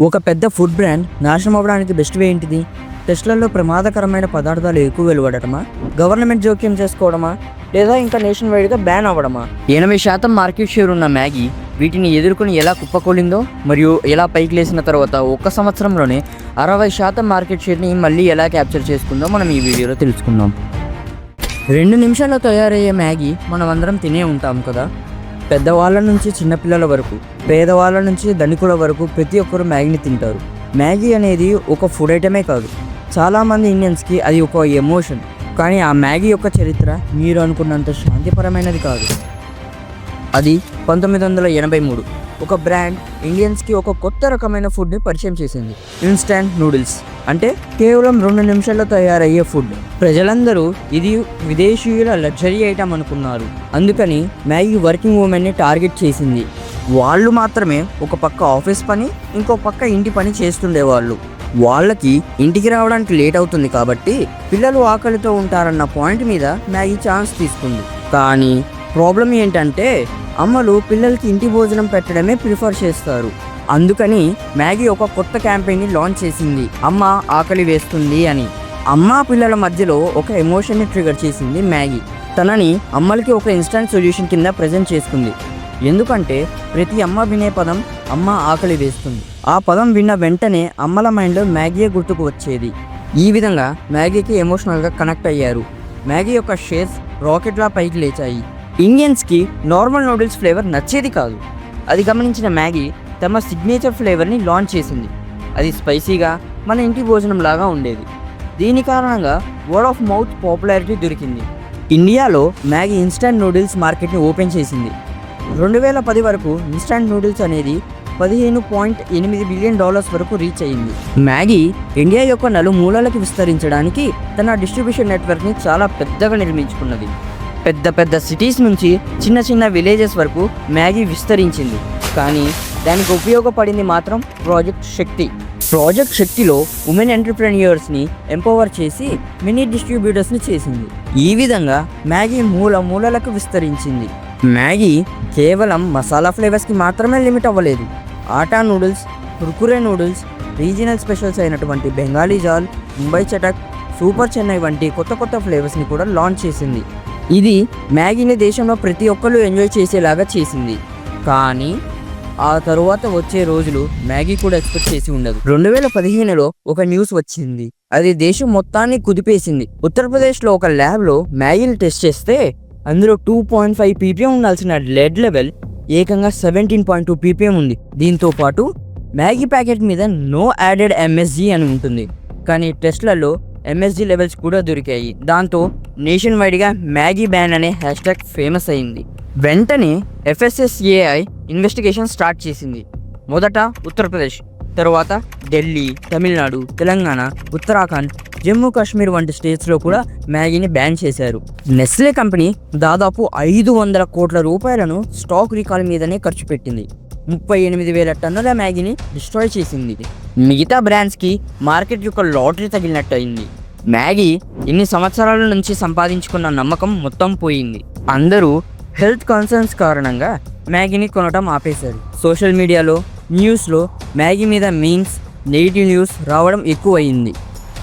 ఒక పెద్ద food brand నాశనం అవ్వడానికి బెస్ట్ వే ఏంటిది? టెస్ట్లలో ప్రమాదకరమైన పదార్థాలు ఎక్కువ వెలువడటమా? గవర్నమెంట్ జోక్యం చేసుకోవడమా? లేదా ఇంకా నేషన్ వైడ్గా బ్యాన్ అవ్వడమా? ఎనభై శాతం మార్కెట్ షేర్ ఉన్న మ్యాగీ వీటిని ఎదుర్కొని ఎలా కుప్పకూలిందో మరియు ఎలా పైకి లేసిన తర్వాత ఒక్క సంవత్సరంలోనే అరవై శాతం మార్కెట్ షేర్ని మళ్ళీ ఎలా క్యాప్చర్ చేసుకుందో మనం ఈ వీడియోలో తెలుసుకుందాం. రెండు నిమిషాల్లో తయారయ్యే మ్యాగీ మనం అందరం తినే ఉంటాం కదా? పెద్దవాళ్ళ నుంచి చిన్నపిల్లల వరకు పేదవాళ్ళ నుంచి ధనికుల వరకు ప్రతి ఒక్కరు మ్యాగీని తింటారు. మ్యాగీ అనేది ఒక ఫుడ్ ఐటమే కాదు. చాలామంది ఇండియన్స్కి అది ఒక ఎమోషన్. కానీ ఆ మ్యాగీ యొక్క చరిత్ర మీరు అనుకున్నంత శాంతిపరమైనది కాదు. అది పంతొమ్మిది వందల ఎనభై మూడు. ఒక బ్రాండ్ ఇండియన్స్కి ఒక కొత్త రకమైన ఫుడ్ని పరిచయం చేసింది. Instant noodles. అంటే కేవలం రెండు నిమిషాల్లో తయారయ్యే ఫుడ్. ప్రజలందరూ ఇది విదేశీయుల లగ్జరీ ఐటమ్ అనుకున్నారు. అందుకని మ్యాగీ వర్కింగ్ ఉమెన్ని టార్గెట్ చేసింది. వాళ్ళు మాత్రమే ఒక పక్క ఆఫీస్ పని ఇంకో పక్క ఇంటి పని చేస్తుండేవాళ్ళు. వాళ్ళకి ఇంటికి రావడానికి లేట్ అవుతుంది కాబట్టి పిల్లలు ఆకలితో ఉంటారన్న పాయింట్ మీద మ్యాగీ ఛాన్స్ తీసుకుంది. కానీ ప్రాబ్లం ఏంటంటే అమ్మలు పిల్లలకి ఇంటి భోజనం పెట్టడమే ప్రిఫర్ చేస్తారు. అందుకని మ్యాగీ ఒక కొత్త క్యాంపెయిన్ని లాంచ్ చేసింది. అమ్మ ఆకలి వేస్తుంది అని. అమ్మ పిల్లల మధ్యలో ఒక ఎమోషన్ని ట్రిగర్ చేసింది మ్యాగీ. తనని అమ్మలకి ఒక ఇన్స్టంట్ సొల్యూషన్ కింద ప్రజెంట్ చేసుకుంది ఎందుకంటే ప్రతి అమ్మ వినే పదం అమ్మ ఆకలి వేస్తుంది. ఆ పదం విన్న వెంటనే అమ్మల మైండ్లో మ్యాగీయే గుర్తుకు వచ్చేది. ఈ విధంగా మ్యాగీకి ఎమోషనల్గా కనెక్ట్ అయ్యారు. మ్యాగీ యొక్క షేర్స్ రాకెట్లా పైకి లేచాయి. ఇండియన్స్కి నార్మల్ నూడిల్స్ ఫ్లేవర్ నచ్చేది కాదు. అది గమనించిన మ్యాగీ తమ సిగ్నేచర్ ఫ్లేవర్ని లాంచ్ చేసింది. అది స్పైసీగా మన ఇంటి భోజనం లాగా ఉండేది. దీని కారణంగా వర్డ్ ఆఫ్ మౌత్ పాపులారిటీ దొరికింది. ఇండియాలో మ్యాగీ ఇన్స్టంట్ నూడిల్స్ మార్కెట్ని ఓపెన్ చేసింది. రెండు వేల పది వరకు ఇన్స్టంట్ నూడిల్స్ అనేది పదిహేను పాయింట్ ఎనిమిది బిలియన్ డాలర్స్ వరకు రీచ్ అయింది మ్యాగీ ఇండియా యొక్క నలుమూలలకు విస్తరించడానికి తన డిస్ట్రిబ్యూషన్ నెట్వర్క్ని చాలా పెద్దగా నిర్మించుకున్నది. పెద్ద పెద్ద సిటీస్ నుంచి చిన్న చిన్న విలేజెస్ వరకు మ్యాగీ విస్తరించింది. కానీ దానికి ఉపయోగపడింది మాత్రం ప్రాజెక్ట్ శక్తి ప్రాజెక్ట్ శక్తిలో ఉమెన్ ఎంటర్ప్రెన్యూర్స్ని ఎంపవర్ చేసి మినీ డిస్ట్రిబ్యూటర్స్ని చేసింది. ఈ విధంగా మ్యాగీ మూల మూలలకు విస్తరించింది. మ్యాగీ కేవలం మసాలా ఫ్లేవర్స్కి మాత్రమే లిమిట్ అవ్వలేదు. Atta noodles Kurkure noodles regional specials అయినటువంటి బెంగాలీ జాల్ ముంబై చటక్ సూపర్ చెన్నై వంటి కొత్త కొత్త ఫ్లేవర్స్ని కూడా లాంచ్ చేసింది. ఇది మ్యాగీని దేశంలో ప్రతి ఒక్కరు ఎంజాయ్ చేసేలాగా చేసింది. కానీ ఆ తరువాత వచ్చే రోజులు మ్యాగీ కూడా ఎక్స్పెక్ట్ చేసి ఉండదు. రెండు వేల పదిహేనులో ఒక న్యూస్ వచ్చింది. అది దేశం మొత్తాన్ని కుదిపేసింది. ఉత్తరప్రదేశ్లో ఒక ల్యాబ్లో మ్యాగీని టెస్ట్ చేస్తే అందులో టూ పాయింట్ ఫైవ్ పీపీఎం ఉండాల్సిన లెడ్ లెవెల్ ఏకంగా సెవెంటీన్ పాయింట్ టూ పీపీఎం ఉంది. దీంతో పాటు మ్యాగీ ప్యాకెట్ మీద నో యాడెడ్ ఎంఎస్జీ అని ఉంటుంది. కానీ టెస్ట్లలో ఎంఎస్జీ లెవెల్స్ కూడా దొరికాయి. దాంతో నేషన్ వైడ్గా మ్యాగీ బ్యాన్ అనే హ్యాష్ ట్యాగ్ ఫేమస్ అయింది. వెంటనే ఎఫ్ఎస్ఎస్ఏఐ ఇన్వెస్టిగేషన్ స్టార్ట్ చేసింది. మొదట ఉత్తరప్రదేశ్ తరువాత ఢిల్లీ తమిళనాడు తెలంగాణ ఉత్తరాఖండ్ జమ్మూ కాశ్మీర్ వంటి స్టేట్స్లో కూడా మ్యాగీని బ్యాన్ చేశారు. నెస్లే కంపెనీ దాదాపు ఐదు వందల కోట్ల రూపాయలను స్టాక్ రీకాల్ మీదనే ఖర్చు పెట్టింది. ముప్పై ఎనిమిది వేల టన్నుల మ్యాగీని డిస్ట్రాయ్ చేసింది. మిగతా బ్రాండ్స్కి మార్కెట్ యొక్క లాటరీ తగిలినట్టు అయింది. మ్యాగీ ఇన్ని సంవత్సరాల నుంచి సంపాదించుకున్న నమ్మకం మొత్తం పోయింది. అందరూ హెల్త్ కన్సర్న్స్ కారణంగా మ్యాగీని కొనటం ఆపేశారు. సోషల్ మీడియాలో న్యూస్లో మ్యాగీ మీద మీన్స్ నెగిటివ్ న్యూస్ రావడం ఎక్కువయింది.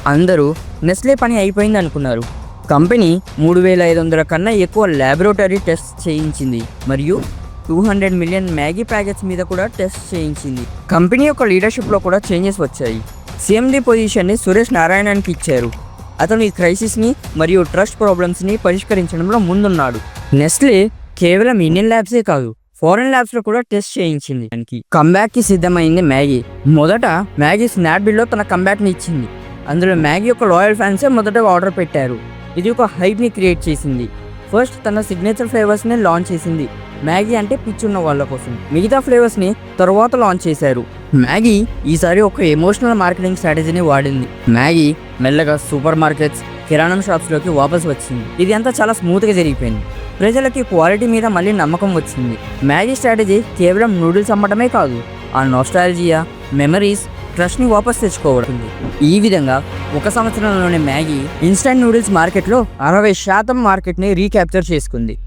అందరూ నెస్లే పని అయిపోయింది అనుకున్నారు. కంపెనీ మూడు వేల ఐదు వందల కన్నా ఎక్కువ ల్యాబొరేటరీ టెస్ట్ చేయించింది మరియు two hundred million Maggi packets మీద కూడా టెస్ట్ చేయించింది. కంపెనీ యొక్క లీడర్షిప్లో కూడా చేంజెస్ వచ్చాయి. సిఎండి పొజిషన్ని సురేష్ నారాయణన్కి ఇచ్చారు. అతను ఈ క్రైసిస్ని మరియు ట్రస్ట్ ప్రాబ్లమ్స్ని పరిష్కరించడంలో ముందున్నాడు. నెస్లే కేవలం ఇండియన్ ల్యాబ్సే కాదు ఫారెన్ ల్యాబ్స్లో కూడా టెస్ట్ చేయించింది. దానికి కంబ్యాక్కి సిద్ధమైంది మ్యాగీ. మొదట మ్యాగీ స్నాప్డీల్లో తన కంబ్యాక్ని ఇచ్చింది. అందులో మ్యాగీ యొక్క లాయల్ ఫ్యాన్సే మొదట ఆర్డర్ పెట్టారు. ఇది ఒక హైప్ని క్రియేట్ చేసింది. ఫస్ట్ తన సిగ్నేచర్ ఫ్లేవర్స్ని లాంచ్ చేసింది. మ్యాగీ అంటే పిచ్చున్న వాళ్ళ కోసం. మిగతా ఫ్లేవర్స్ని తరువాత లాంచ్ చేశారు. మ్యాగీ ఈసారి ఒక ఎమోషనల్ మార్కెటింగ్ స్ట్రాటజీని వాడింది. మ్యాగీ మెల్లగా సూపర్ మార్కెట్స్ కిరాణం షాప్స్లోకి వాపస్ వచ్చింది. ఇది అంతా చాలా స్మూత్గా జరిగిపోయింది. ప్రజలకి క్వాలిటీ మీద మళ్ళీ నమ్మకం వచ్చింది. మ్యాగీ స్ట్రాటజీ కేవలం నూడిల్స్ అమ్మటమే కాదు ఆ నోస్టాలజియా మెమరీస్ ట్రస్ట్ని వాపస్ తెచ్చుకోవడం. ఈ విధంగా ఒక సంవత్సరంలోనే మ్యాగీ ఇన్స్టంట్ నూడిల్స్ మార్కెట్లో అరవై శాతం మార్కెట్ని రీక్యాప్చర్ చేసుకుంది.